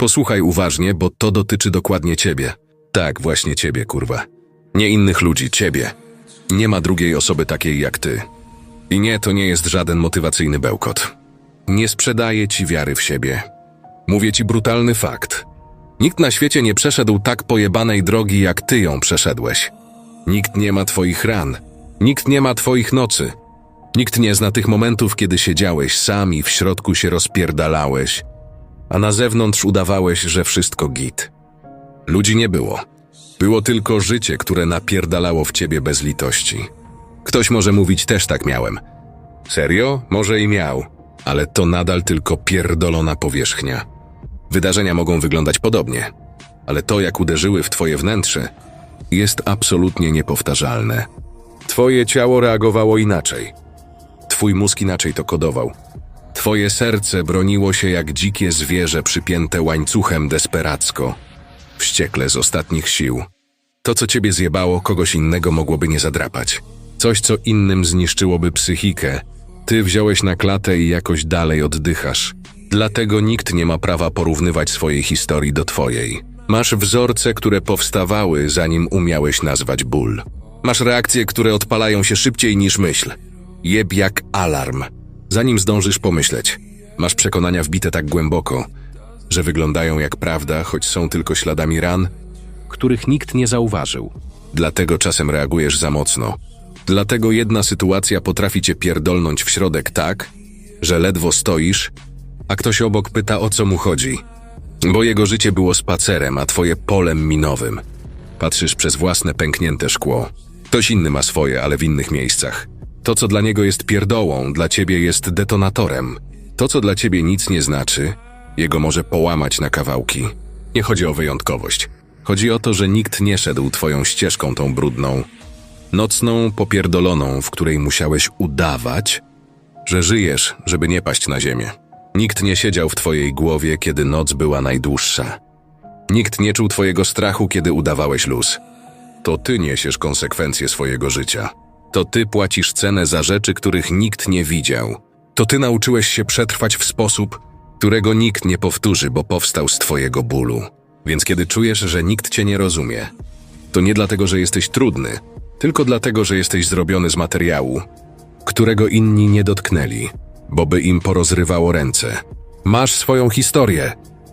Posłuchaj uważnie, bo to dotyczy dokładnie ciebie. Tak, właśnie ciebie, kurwa. Nie innych ludzi, ciebie. Nie ma drugiej osoby takiej jak ty. I nie, to nie jest żaden motywacyjny bełkot. Nie sprzedaję ci wiary w siebie. Mówię ci brutalny fakt. Nikt na świecie nie przeszedł tak pojebanej drogi, jak ty ją przeszedłeś. Nikt nie ma twoich ran. Nikt nie ma twoich nocy. Nikt nie zna tych momentów, kiedy siedziałeś sam i w środku się rozpierdalałeś, a na zewnątrz udawałeś, że wszystko git. Ludzi nie było. Było tylko życie, które napierdalało w ciebie bez litości. Ktoś może mówić, też tak miałem. Serio? Może i miał, ale to nadal tylko pierdolona powierzchnia. Wydarzenia mogą wyglądać podobnie, ale to, jak uderzyły w twoje wnętrze, jest absolutnie niepowtarzalne. Twoje ciało reagowało inaczej. Twój mózg inaczej to kodował. Twoje serce broniło się jak dzikie zwierzę przypięte łańcuchem desperacko. Wściekle z ostatnich sił. To, co ciebie zjebało, kogoś innego mogłoby nie zadrapać. Coś, co innym zniszczyłoby psychikę. Ty wziąłeś na klatę i jakoś dalej oddychasz. Dlatego nikt nie ma prawa porównywać swojej historii do twojej. Masz wzorce, które powstawały, zanim umiałeś nazwać ból. Masz reakcje, które odpalają się szybciej niż myśl. Jeb jak alarm, zanim zdążysz pomyśleć. Masz przekonania wbite tak głęboko, że wyglądają jak prawda, choć są tylko śladami ran, których nikt nie zauważył. Dlatego czasem reagujesz za mocno. Dlatego jedna sytuacja potrafi cię pierdolnąć w środek tak, że ledwo stoisz, a ktoś obok pyta o co mu chodzi. Bo jego życie było spacerem, a twoje polem minowym. Patrzysz przez własne pęknięte szkło. Ktoś inny ma swoje, ale w innych miejscach. To, co dla niego jest pierdołą, dla ciebie jest detonatorem. To, co dla ciebie nic nie znaczy, jego może połamać na kawałki. Nie chodzi o wyjątkowość. Chodzi o to, że nikt nie szedł twoją ścieżką tą brudną, nocną, popierdoloną, w której musiałeś udawać, że żyjesz, żeby nie paść na ziemię. Nikt nie siedział w twojej głowie, kiedy noc była najdłuższa. Nikt nie czuł twojego strachu, kiedy udawałeś luz. To ty niesiesz konsekwencje swojego życia. To ty płacisz cenę za rzeczy, których nikt nie widział. To ty nauczyłeś się przetrwać w sposób, którego nikt nie powtórzy, bo powstał z twojego bólu. Więc kiedy czujesz, że nikt cię nie rozumie, to nie dlatego, że jesteś trudny, tylko dlatego, że jesteś zrobiony z materiału, którego inni nie dotknęli, bo by im porozrywało ręce. Masz swoją historię,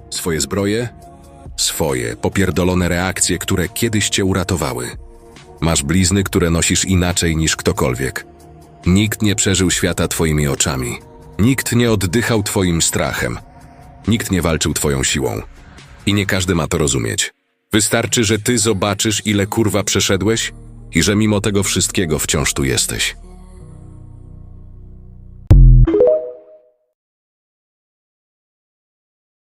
swoje zbroje, swoje popierdolone reakcje, które kiedyś cię uratowały. Masz blizny, które nosisz inaczej niż ktokolwiek. Nikt nie przeżył świata twoimi oczami. Nikt nie oddychał twoim strachem. Nikt nie walczył twoją siłą. I nie każdy ma to rozumieć. Wystarczy, że ty zobaczysz, ile kurwa przeszedłeś i że mimo tego wszystkiego wciąż tu jesteś.